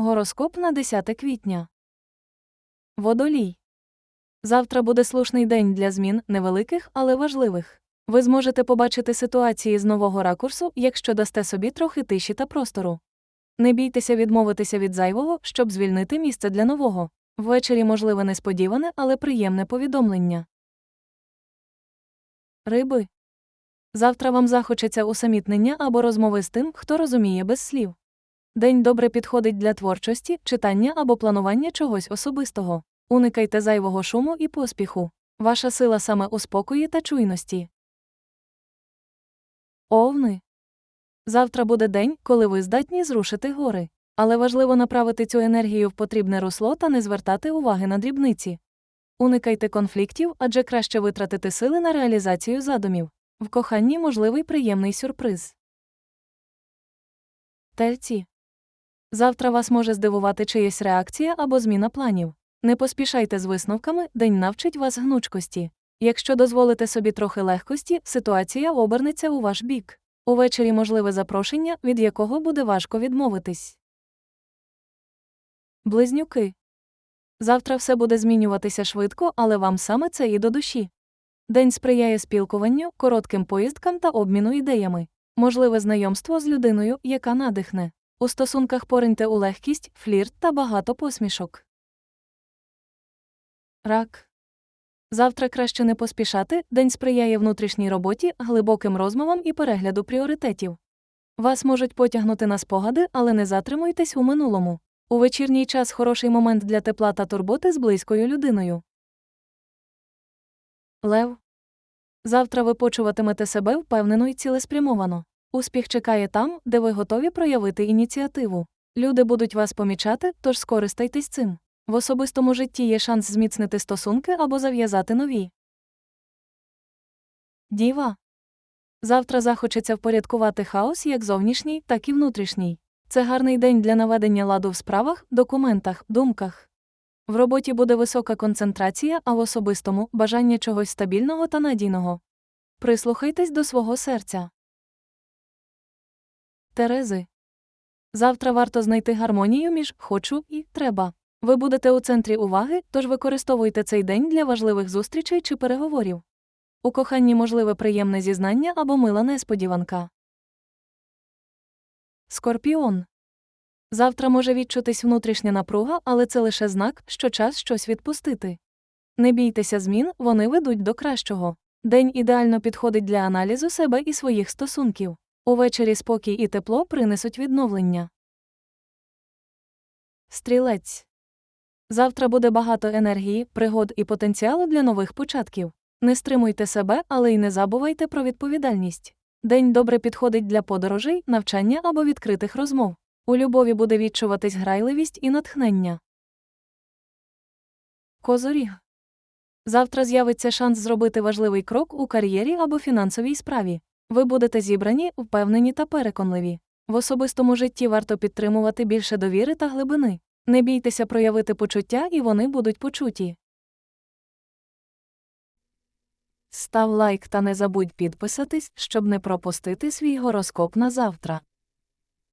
Гороскоп на 10 квітня. Водолій. Завтра буде слушний день для змін, невеликих, але важливих. Ви зможете побачити ситуації з нового ракурсу, якщо дасте собі трохи тиші та простору. Не бійтеся відмовитися від зайвого, щоб звільнити місце для нового. Ввечері можливе несподіване, але приємне повідомлення. Риби. Завтра вам захочеться усамітнення або розмови з тим, хто розуміє без слів. День добре підходить для творчості, читання або планування чогось особистого. Уникайте зайвого шуму і поспіху. Ваша сила саме у спокої та чуйності. Овни. Завтра буде день, коли ви здатні зрушити гори. Але важливо направити цю енергію в потрібне русло та не звертати уваги на дрібниці. Уникайте конфліктів, адже краще витратити сили на реалізацію задумів. В коханні можливий приємний сюрприз. Тельці. Завтра вас може здивувати чиясь реакція або зміна планів. Не поспішайте з висновками, день навчить вас гнучкості. Якщо дозволите собі трохи легкості, ситуація обернеться у ваш бік. Увечері можливе запрошення, від якого буде важко відмовитись. Близнюки. Завтра все буде змінюватися швидко, але вам саме це і до душі. День сприяє спілкуванню, коротким поїздкам та обміну ідеями. Можливе знайомство з людиною, яка надихне. У стосунках пориньте у легкість, флірт та багато посмішок. Рак. Завтра краще не поспішати, день сприяє внутрішній роботі, глибоким розмовам і перегляду пріоритетів. Вас можуть потягнути на спогади, але не затримуйтесь у минулому. У вечірній час хороший момент для тепла та турботи з близькою людиною. Лев. Завтра ви почуватимете себе впевнено і цілеспрямовано. Успіх чекає там, де ви готові проявити ініціативу. Люди будуть вас помічати, тож скористайтесь цим. В особистому житті є шанс зміцнити стосунки або зав'язати нові. Діва. Завтра захочеться впорядкувати хаос як зовнішній, так і внутрішній. Це гарний день для наведення ладу в справах, документах, думках. В роботі буде висока концентрація, а в особистому бажання чогось стабільного та надійного. Прислухайтесь до свого серця. Терези. Завтра варто знайти гармонію між хочу і треба. Ви будете у центрі уваги, тож використовуйте цей день для важливих зустрічей чи переговорів. У коханні можливе приємне зізнання або мила несподіванка. Скорпіон. Завтра може відчутись внутрішня напруга, але це лише знак, що час щось відпустити. Не бійтеся змін, вони ведуть до кращого. День ідеально підходить для аналізу себе і своїх стосунків. Увечері спокій і тепло принесуть відновлення. Стрілець. Завтра буде багато енергії, пригод і потенціалу для нових початків. Не стримуйте себе, але й не забувайте про відповідальність. День добре підходить для подорожей, навчання або відкритих розмов. У любові буде відчуватись грайливість і натхнення. Козоріг. Завтра з'явиться шанс зробити важливий крок у кар'єрі або фінансовій справі. Ви будете зібрані, впевнені та переконливі. В особистому житті варто підтримувати більше довіри та глибини. Не бійтеся проявити почуття, і вони будуть почуті. Став лайк та не забудь підписатись, щоб не пропустити свій гороскоп на завтра.